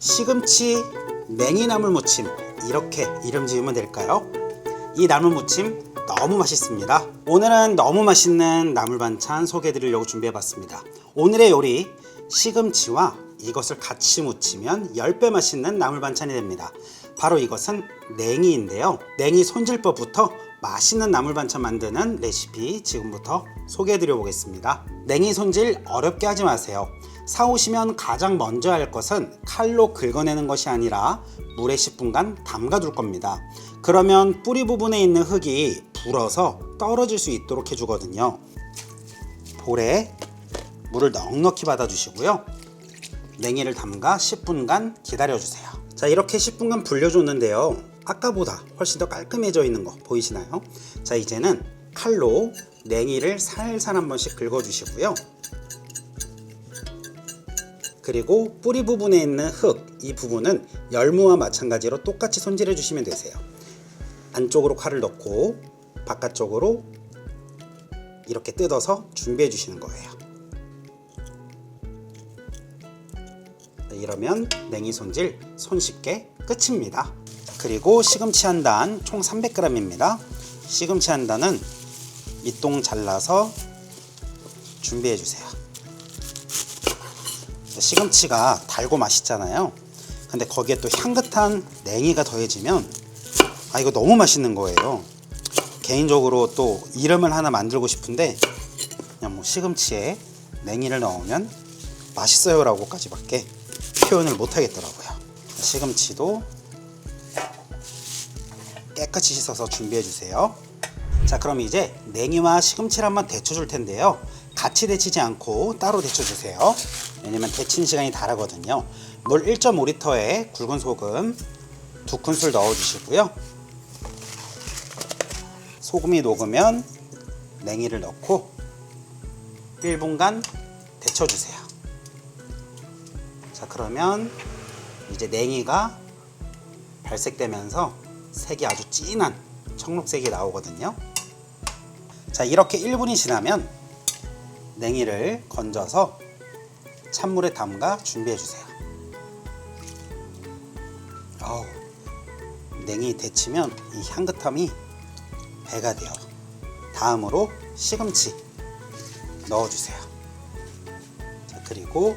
시금치 냉이나물 무침 이렇게 이름 지으면 될까요? 이 나물 무침 너무 맛있습니다. 오늘은 너무 맛있는 나물 반찬 소개해 드리려고 준비해 봤습니다. 오늘의 요리 시금치와 이것을 같이 무치면 10배 맛있는 나물 반찬이 됩니다. 바로 이것은 냉이인데요. 냉이 손질법부터 맛있는 나물 반찬 만드는 레시피 지금부터 소개해 드려 보겠습니다. 냉이 손질 어렵게 하지 마세요. 사오시면 가장 먼저 할 것은 칼로 긁어내는 것이 아니라 물에 10분간 담가둘 겁니다. 그러면 뿌리 부분에 있는 흙이 불어서 떨어질 수 있도록 해주거든요. 볼에 물을 넉넉히 받아주시고요. 냉이를 담가 10분간 기다려주세요. 자, 이렇게 10분간 불려줬는데요. 아까보다 훨씬 더 깔끔해져 있는 거 보이시나요? 자, 이제는 칼로 냉이를 살살 한 번씩 긁어주시고요. 그리고 뿌리 부분에 있는 흙, 이 부분은 열무와 마찬가지로 똑같이 손질해 주시면 되세요. 안쪽으로 칼을 넣고 바깥쪽으로 이렇게 뜯어서 준비해 주시는 거예요. 이러면 냉이 손질 손쉽게 끝입니다. 그리고 시금치 한 단 총 300g입니다. 시금치 한 단은 밑동 잘라서 준비해 주세요. 시금치가 달고 맛있잖아요. 근데 거기에 또 향긋한 냉이가 더해지면 아 이거 너무 맛있는 거예요. 개인적으로 또 이름을 하나 만들고 싶은데 그냥 뭐 시금치에 냉이를 넣으면 맛있어요라고까지밖에 표현을 못 하겠더라고요. 시금치도 깨끗이 씻어서 준비해 주세요. 자, 그럼 이제 냉이와 시금치를 한번 데쳐 줄 텐데요. 같이 데치지 않고 따로 데쳐 주세요. 왜냐면 데치는 시간이 다르거든요. 물 1.5리터에 굵은 소금 두 큰술 넣어 주시고요. 소금이 녹으면 냉이를 넣고 1분간 데쳐 주세요. 자, 그러면 이제 냉이가 발색되면서 색이 아주 진한 청록색이 나오거든요. 자, 이렇게 1분이 지나면 냉이를 건져서 찬물에 담가 준비해 주세요. 어우, 냉이 데치면 이 향긋함이 배가 돼요. 다음으로 시금치 넣어주세요. 자, 그리고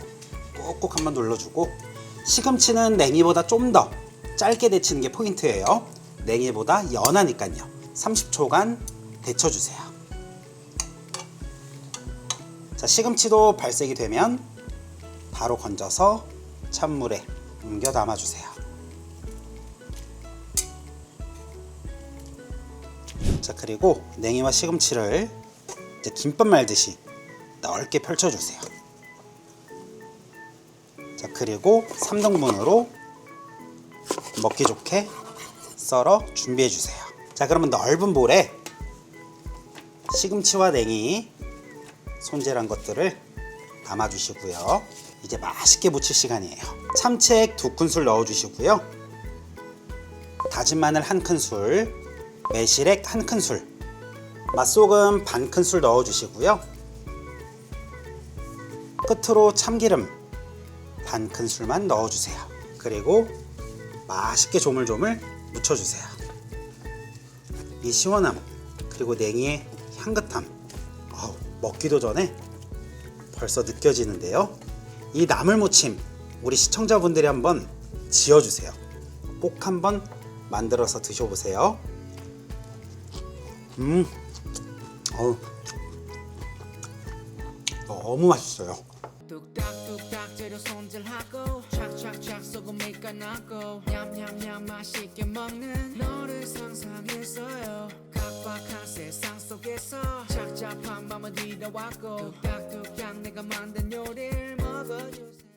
꾹꾹 한번 눌러주고 시금치는 냉이보다 좀 더 짧게 데치는 게 포인트예요. 냉이보다 연하니까요. 30초간 데쳐주세요. 자, 시금치도 발색이 되면 바로 건져서 찬물에 옮겨 담아주세요. 자, 그리고 냉이와 시금치를 김밥 말듯이 넓게 펼쳐주세요. 자, 그리고 3등분으로 먹기 좋게 썰어 준비해 주세요. 자, 그러면 넓은 볼에 시금치와 냉이 손질한 것들을 담아 주시고요. 이제 맛있게 무칠 시간이에요. 참치액 두 큰술 넣어 주시고요. 다진 마늘 한 큰술, 매실액 한 큰술, 맛소금 반 큰술 넣어 주시고요. 끝으로 참기름 반 큰술만 넣어 주세요. 그리고 맛있게 조물조물 묻혀주세요. 이 시원함 그리고 냉이의 향긋함 어우, 먹기도 전에 벌써 느껴지는데요. 이 나물 무침 우리 시청자분들이 한번 지어주세요. 꼭 한번 만들어서 드셔보세요. 음, 어우, 너무 맛있어요. 뚝딱뚝딱 재료 손질하고 착착착 소금이 까나고 냠냠냠 맛있게 먹는 너를 상상했어요 각박한 세상 속에서 착잡한 밤을 뒤로왔고 뚝딱뚝딱 내가 만든 요리를 먹어주세요